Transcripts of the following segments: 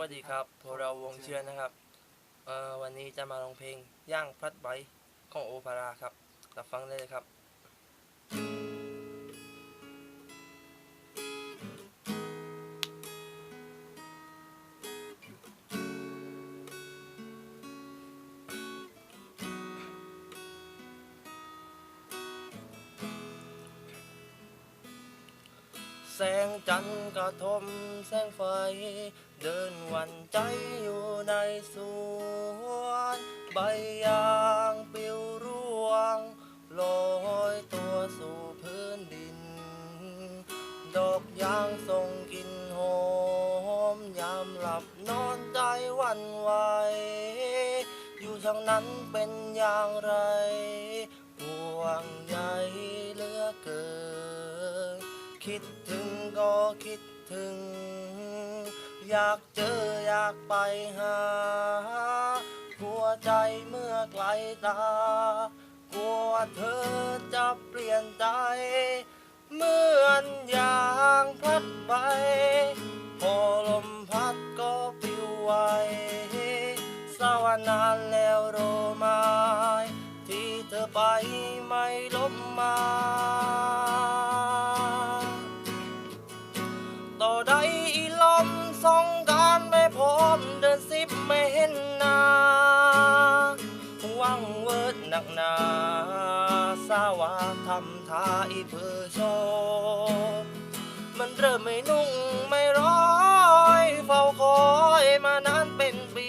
วัสดีครับพวกเราวงเชือนะครับเอ่อวันนี้จะมาลองเพลงย่างพลัดใบของโอปาราครับ รับฟังได้เลยครับ สงจันทร์กระทมแสงไฟ เดินวันใจอยู่ในสวนใบยางปลิวร่วงลอยตัวสู่พื้นดิน ดอกยางส่งกลิ่นหอมยามหลับนอนใจวันไหวอยู่ทางนั้นเป็นอย่างไรห่วงใยเหลือเกิน คิดถึงก็คิดถึง อยากเจออยากไปหา หัวใจเมื่อไกลตากลัวเธอจะเปลี่ยนใจ เหมือนอย่างพัดไป พอลมพัดก็ปลิวไหวสวานานแล้วโรมาย ที่เธอไปไม่ลบมา สาวาทำท่าอีเพื่อโชมันเริ่มไม่นุ่งไม่ร้อยเฝ้าคอยมานานเป็นปี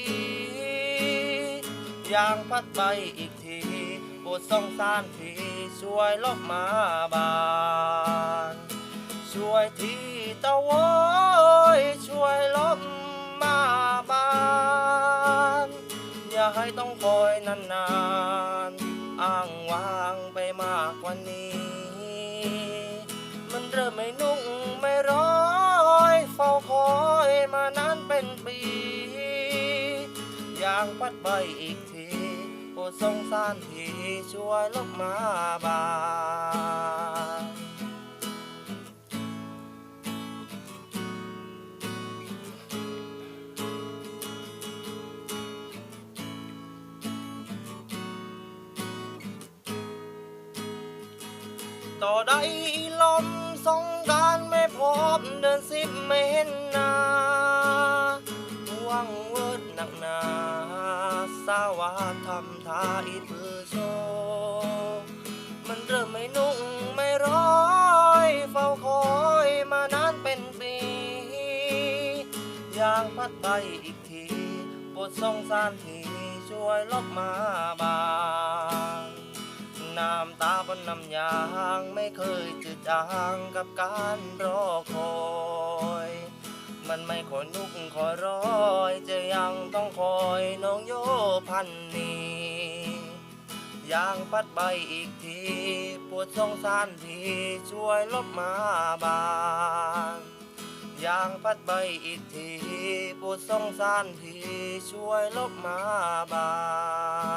อย่างพัดไปอีกทีโปรดส่องสารทีช่วยลบมาบาน ช่วยทีตะโวยช่วยลบมาบาน อย่าให้ต้องคอยนานๆ อ้างว้างไปมากกว่านี้ มันเริ่มไม่นุ่งไม่ร้อยเฝ้าคอยมานานเป็นปี อย่างพัดใบอีกทีโปรดสงสารทีช่วยลบมาบา ต่อใดลมสงการไม่พบเดินสิบไม่เห็นหน้าวังเวิร์ดหนักหนา สาวาทำทาอีเพื่อโชว์มันเริ่มไม่นุ่งไม่ร้อยเฝ้าคอยมานานเป็นปีอยางพัดไปอีกทีปรดสงสารทีช่วยลบมาบา น้ำตาบนน้ำยางไม่เคยจืดจางกับการรอคอย มันไม่คอยนุกคอยร้อย จะยังต้องคอยน้องโยพันนียางพัดใบอีกที ปวดสงสารทีช่วยลบมาบางยางพัดใบอีกที ปวดสงสารทีช่วยลบมาบาง